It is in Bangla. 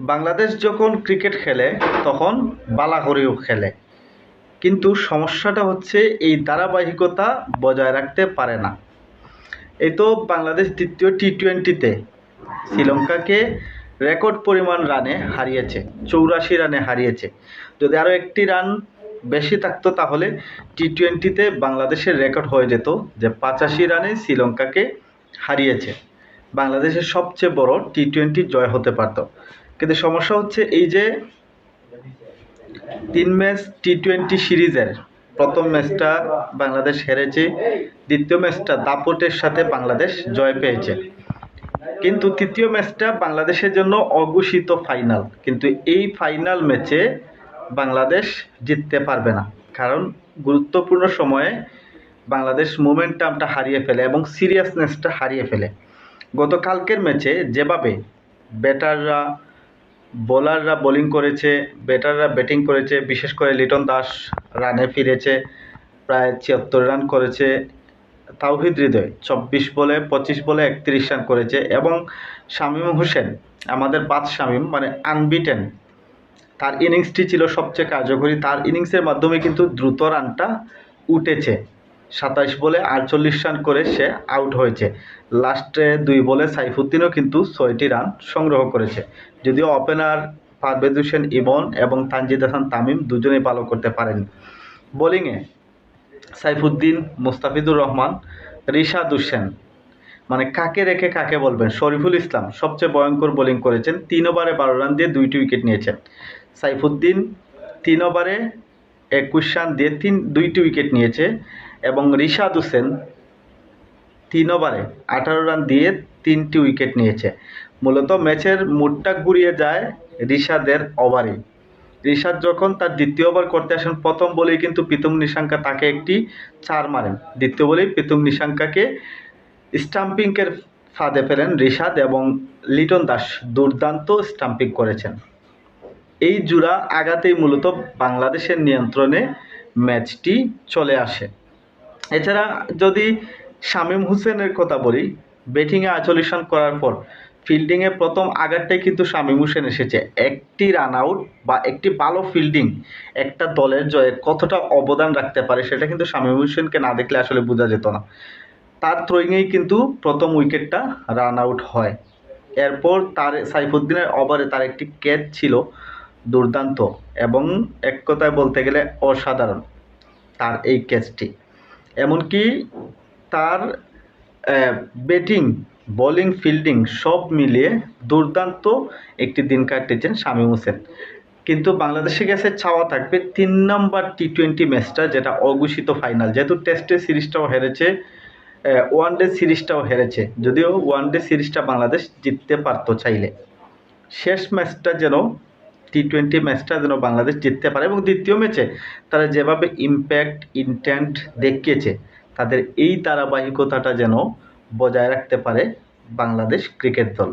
বাংলাদেশ যখন ক্রিকেট খেলে, তখন বালাকড়িও খেলে। কিন্তু সমস্যাটা হচ্ছে এই ধারাবাহিকতা বজায় রাখতে পারে না। এই তো বাংলাদেশ দ্বিতীয় টি টোয়েন্টিতে শ্রীলঙ্কাকে রেকর্ড পরিমাণ রানে হারিয়েছে, চৌরাশি রানে হারিয়েছে। যদি আরও একটি রান বেশি থাকতো তাহলে টি টোয়েন্টিতে বাংলাদেশের রেকর্ড হয়ে যেত যে পঁচাশি রানে শ্রীলঙ্কাকে হারিয়েছে। বাংলাদেশের সবচেয়ে বড় টি টোয়েন্টি জয় হতে পারত। কিন্তু সমস্যা হচ্ছে এই যে তিন ম্যাচ টি টোয়েন্টি সিরিজের প্রথম ম্যাচটা বাংলাদেশ হেরেছে, দ্বিতীয় ম্যাচটা দাপটের সাথে বাংলাদেশ জয় পেয়েছে। কিন্তু তৃতীয় ম্যাচটা বাংলাদেশের জন্য অঘোষিত ফাইনাল। কিন্তু এই ফাইনাল ম্যাচে বাংলাদেশ জিততে পারবে না। কারণ গুরুত্বপূর্ণ সময়ে বাংলাদেশ মোমেন্টামটা হারিয়ে ফেলে এবং সিরিয়াসনেসটা হারিয়ে ফেলে। গতকালকের ম্যাচে যেভাবে ব্যাটাররা, বোলাররা বোলিং করেছে, ব্যাটাররা ব্যাটিং করেছে, বিশেষ করে লিটন দাস রানে ফিরেছে, প্রায় ছিয়াত্তর রান করেছে, তাওহিদ হৃদয় চব্বিশ বলে, পঁচিশ বলে একত্রিশ রান করেছে এবং শামীম হোসেন, আমাদের পাঁচ শামীম মানে আনবিটেন তার ইনিংসটি ছিল সবচেয়ে কার্যকরী, তার ইনিংসের মাধ্যমে কিন্তু দ্রুত রানটা উঠেছে। সাতাইশ বলে আটচল্লিশ রান করে সে আউট হয়েছে। লাস্টে দুই বলে সাইফুদ্দিনও কিন্তু ছয়টি রান সংগ্রহ করেছে। যদিও ওপেনার পারভেজ হোসেন ইমন এবং তানজিদ হাসান তামিম দুজনেই ভালো করতে পারেন বোলিংয়ে সাইফুদ্দিন, মুস্তাফিজুর রহমান, রিশাদ হোসেন। মানে কাকে রেখে কাকে বলবেন? শরীফুল ইসলাম সবচেয়ে ভয়ঙ্কর বোলিং করেছেন। তিন ওভারে বারো রান দিয়ে দুইটি উইকেট নিয়েছেন। সাইফুদ্দিন তিন ওভারে একুশ রান দিয়ে তিন, দুইটি উইকেট নিয়েছে এবং রিশাদ হোসেন তিন ওভারে আঠারো রান দিয়ে তিনটি উইকেট নিয়েছে। মূলত ম্যাচের মুডটা ঘুরিয়ে যায় রিশাদের ওভারে রিশাদ যখন তার দ্বিতীয় ওভার করতে আসেন, প্রথম বলেই কিন্তু প্রীতম নিশাঙ্কা তাকে একটি চার মারেন। দ্বিতীয় বলেই প্রীতম নিশাঙ্কাকে স্টাম্পিংয়ের ফাঁদে ফেলেন রিশাদ এবং লিটন দাস দুর্দান্ত স্টাম্পিং করেছেন। এই জোড়া আঘাতেই মূলত বাংলাদেশের নিয়ন্ত্রণে ম্যাচটি চলে আসে। এছাড়া যদি শামীম হোসেনের কথা বলি ব্যাটিংয়ে আচল্লিশ রান করার পর ফিল্ডিংয়ে প্রথম আঘাতটাই কিন্তু শামীম হোসেন এসেছে। একটি রান আউট বা একটি ভালো ফিল্ডিং একটা দলের জয়ে কতটা অবদান রাখতে পারে সেটা কিন্তু শামীম হোসেনকে না দেখলে আসলে বোঝা যেত না। তার থ্রোয়িংয়েই কিন্তু প্রথম উইকেটটা রান আউট হয়। এরপর তার সাইফুদ্দিনের ওভারে তার একটি ক্যাচ ছিল। দুর্দান্ত এবং এক কথায় বলতে গেলে অসাধারণ তার এই ক্যাচটি এমনকি তার ব্যাটিং বোলিং ফিল্ডিং সব মিলিয়ে দুর্দান্ত একটি দিন কাটিয়েছেন শামীম হোসেন। কিন্তু বাংলাদেশে গেছে চাওয়া থাকবে তিন নম্বর টি টোয়েন্টি ম্যাচটা যেটা অঘোষিত ফাইনাল যেহেতু টেস্টের সিরিজটাও হেরেছে ওয়ান ডে সিরিজটাও হেরেছে। যদিও ওয়ান ডে সিরিজটা বাংলাদেশ জিততে পারতো চাইলে। শেষ ম্যাচটা যেন টি টোয়েন্টি ম্যাচটা যেন বাংলাদেশ জিততে পারে এবং দ্বিতীয় ম্যাচে তারা যেভাবে ইম্প্যাক্ট ইন্টেন্ট দেখিয়েছে, তাদের এই ধারাবাহিকতাটা যেন বজায় রাখতে পারে বাংলাদেশ ক্রিকেট দল।